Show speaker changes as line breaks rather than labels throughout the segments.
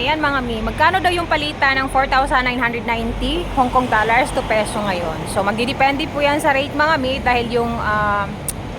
Ayan mga mi, magkano daw yung palitan ng 4,990 Hong Kong dollars to peso ngayon? So magdidepende po yan sa rate mga mi dahil yung ah,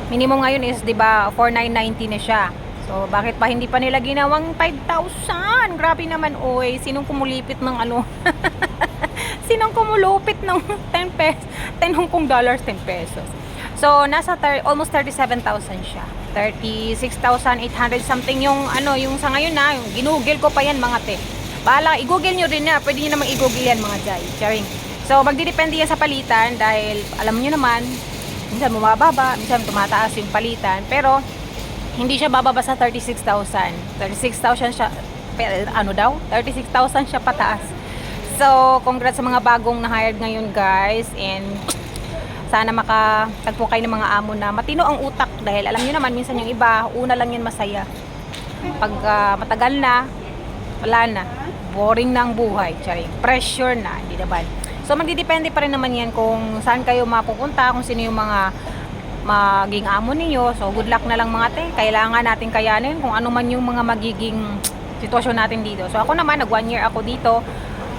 minimum ngayon is 'di ba 4,990 na siya. So bakit pa hindi pa nila ginawang 5,000? Grabe naman oy, sinong kumulipit ng ano? sinong kumulupit ng 10 pesos, 10 Hong Kong dollars, 10 pesos. So nasa almost 37,000 siya. 36,800 something yung ano, yung sa ngayon na, yung ginugil ko pa yan mga te. Bahala, i-google nyo rin na. Pwede nyo namang i-google yan mga jay. Charing. So, magdidepende yan sa palitan dahil alam nyo naman, minsan bumababa, minsan tumataas yung palitan. Pero, hindi siya bababa sa 36,000. 36,000 siya, ano daw? 36,000 siya pataas. So, congrats sa mga bagong na-hired ngayon guys. And, sana makatagpo kayo ng mga amo na matino ang utak dahil alam niyo naman minsan yung iba una lang yan masaya. Pag ah, matagal na wala na. Boring na ang buhay. Charing. Pressure na hindi naman so magdidepende pa rin naman yan kung saan kayo mapupunta kung sino yung mga maging amo ninyo. So good luck na lang mga te. Kailangan natin kayanin kung ano man yung mga magiging sitwasyon natin dito. So ako naman nag one year ako dito.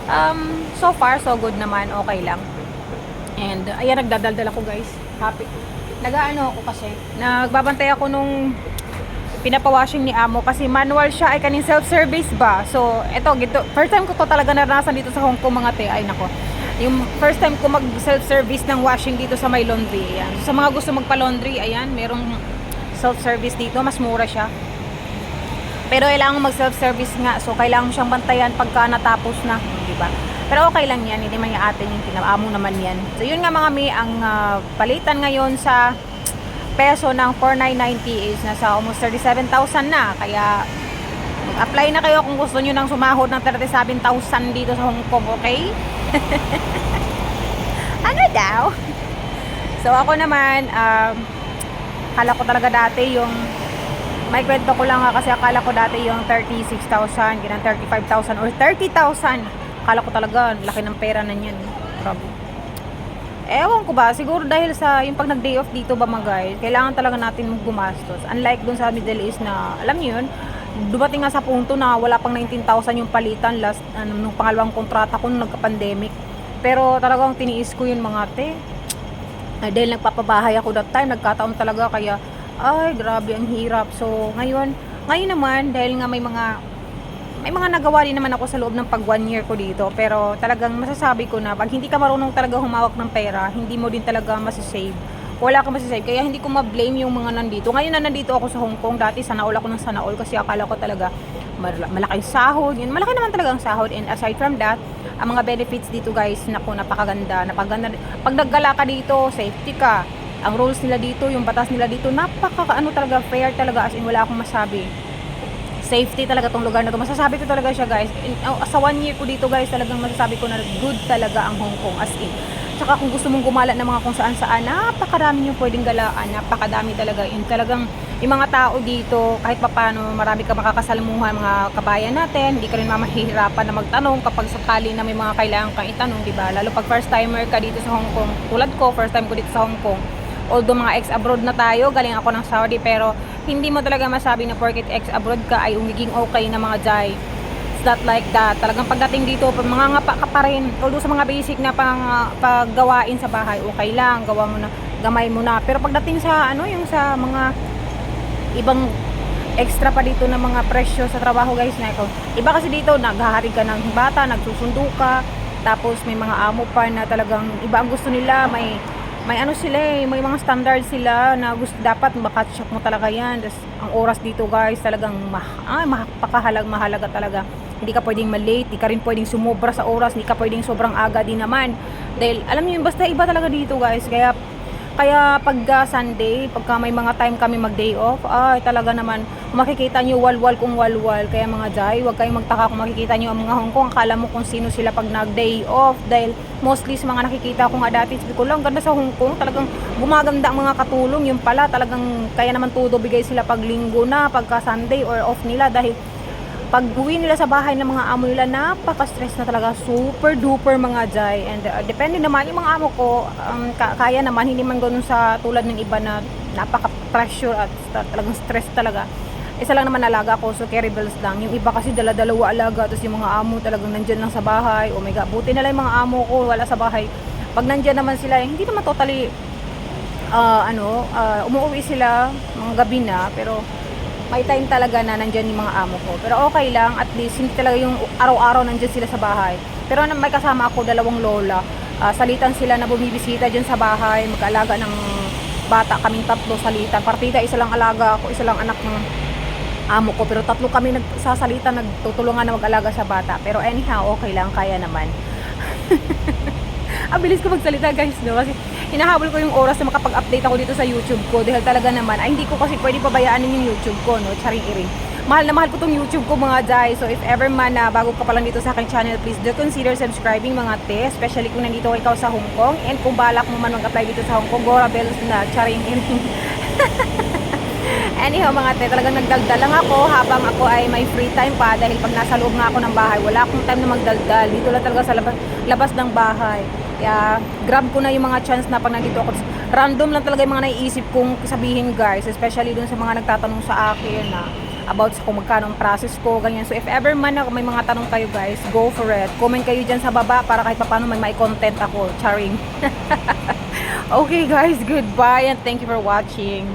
Um, so far so good naman. Okay lang And uh, ayan, nagdadaldal ako guys. Happy. Nagaano ako kasi. Nagbabantay ako nung pinapawashing ni Amo kasi manual siya ay kaning self-service ba. So, eto, gito, first time ko to talaga naranasan dito sa Hong Kong mga te. Ay nako. Yung first time ko mag self-service ng washing dito sa my laundry. Ayan. So, sa mga gusto magpa-laundry, ayan, merong self-service dito. Mas mura siya. Pero kailangan mag self-service nga. So, kailangan siyang bantayan pagka natapos na. Di ba? Pero okay lang yan. Hindi man yung atin yung tinamo naman yan. So, yun nga mga mi, ang ah, palitan ngayon sa peso ng 4,990 is nasa almost 37,000 na. Kaya, mag-apply na kayo kung gusto nyo ng sumahod ng 37,000 dito sa Hong Kong, okay? ano daw? So, ako naman, um, akala ko talaga dati yung may kwento ko lang nga kasi akala ko dati yung 36,000, ganun 35,000 or 30,000. Akala ko talaga, laki ng pera na niyan. Grabe. Ewan ko ba, siguro dahil sa yung pag nag-day off dito ba mga guys, kailangan talaga natin gumastos. Unlike dun sa Middle East na, alam niyo yun, dumating nga sa punto na wala pang 19,000 yung palitan last, ano, nung pangalawang kontrata ko nung nagka-pandemic. Pero talagang tiniis ko yun mga te. Ay, dahil nagpapabahay ako that time, nagkataon talaga kaya, ay, grabe, ang hirap. So, ngayon, ngayon naman, dahil nga may mga, may mga nagawa din naman ako sa loob ng pag one year ko dito. Pero talagang masasabi ko na, pag hindi ka marunong talaga humawak ng pera, hindi mo din talaga masasave. Wala ka masasave. Kaya hindi ko ma-blame yung mga nandito. Ngayon na nandito ako sa Hong Kong, dati sana all ako ng sana all kasi akala ko talaga mal- malaking sahod. Yun, malaki naman talaga ang sahod. And aside from that, ang mga benefits dito guys, naku, napakaganda. Napaganda. Pag naggala ka dito, safety ka. Ang rules nila dito, yung batas nila dito, napaka ano talaga, fair talaga. As in, wala akong masabi. Safety talaga tong lugar na to. Masasabi ko talaga siya guys. In, oh, sa one year ko dito guys, talagang masasabi ko na good talaga ang Hong Kong. As in, Tsaka kung gusto mong gumala ng mga kung saan saan, napakarami yung pwedeng galaan, napakadami talaga. Yung talagang yung mga tao dito, kahit papano, marami ka makakasalamuhan mga kabayan natin, hindi ka rin mamahihirapan na magtanong kapag sakali na may mga kailangan kang itanong, di ba? Lalo pag first timer ka dito sa Hong Kong, tulad ko, first time ko dito sa Hong Kong, although mga ex-abroad na tayo, galing ako ng Saudi, pero hindi mo talaga masabi na porket ex-abroad ka ay umiging okay na mga jay it's not like that. Talagang pagdating dito, mga ngapa ka pa rin. Although sa mga basic na pang, paggawain sa bahay, okay lang, gawa mo na, gamay mo na. Pero pagdating sa, ano, yung sa mga ibang extra pa dito na mga presyo sa trabaho guys na ikaw. Iba kasi dito, naghaharig ka ng bata, nagsusundo ka, tapos may mga amo pa na talagang iba ang gusto nila, may may ano sila eh, may mga standard sila na gusto dapat makatch up mo talaga yan. Tapos, ang oras dito guys, talagang mah ay, mapakahalag, mahalaga talaga. Hindi ka pwedeng malate, hindi ka rin pwedeng sumobra sa oras, hindi ka pwedeng sobrang aga din naman. Dahil, alam niyo yun, basta iba talaga dito guys. Kaya, kaya pag uh, Sunday, pagka may mga time kami mag day off, ay talaga naman, makikita nyo walwal kung walwal. Kaya mga jay, huwag kayong magtaka kung makikita nyo ang mga Hong Kong. Akala mo kung sino sila pag nag day off. Dahil mostly sa mga nakikita ko nga dati, sabi ko lang, ganda sa Hong Kong. Talagang gumaganda ang mga katulong. Yung pala, talagang kaya naman todo bigay sila pag linggo na, pagka Sunday or off nila. Dahil pag uwi nila sa bahay ng mga amo nila, napaka-stress na talaga, super duper mga jay. And uh, depende naman, yung mga amo ko, um, ka- kaya naman, hindi man ganun sa tulad ng iba na napaka-pressure at ta- talagang stress talaga. Isa lang naman alaga ko, so carry bills lang. Yung iba kasi dala-dalawa alaga, tapos yung mga amo talagang nandyan lang sa bahay. Oh my God, buti na lang yung mga amo ko, wala sa bahay. Pag nandyan naman sila, hindi naman totally, ah, ano, ah, umuwi sila, mga gabi na, pero may time talaga na nandyan yung mga amo ko. Pero okay lang, at least hindi talaga yung araw-araw nandyan sila sa bahay. Pero may kasama ako, dalawang lola. Ah, salitan sila na bumibisita dyan sa bahay, mag-alaga ng bata, kaming tatlo salitan. Partida, isa lang alaga ako, isa lang anak ng amo ko. Pero tatlo kami nagsasalita, nagtutulungan na mag-alaga sa bata. Pero anyhow, okay lang, kaya naman. Ang bilis ko magsalita guys, no? Kasi hinahabol ko yung oras na makapag-update ako dito sa YouTube ko. Dahil talaga naman, ay hindi ko kasi pwede pabayaanin yung YouTube ko, no? Charing iring. Mahal na mahal ko tong YouTube ko mga jay. So if ever man na bago ka pa lang dito sa aking channel, please do consider subscribing mga te. Especially kung nandito ikaw sa Hong Kong. And kung balak mo man mag-apply dito sa Hong Kong, Gora Bells na charing iring. Anyhow mga te, talagang nagdaldal lang ako habang ako ay may free time pa dahil pag nasa loob nga ako ng bahay, wala akong time na magdaldal. Dito lang talaga sa labas, labas ng bahay. Kaya grab ko na yung mga chance na pag nandito ako. Random lang talaga yung mga naiisip kong sabihin guys, especially dun sa mga nagtatanong sa akin na about sa kung magkano ang process ko, ganyan. So if ever man na may mga tanong kayo guys, go for it. Comment kayo dyan sa baba para kahit paano may may content ako. Charing. okay guys, goodbye and thank you for watching.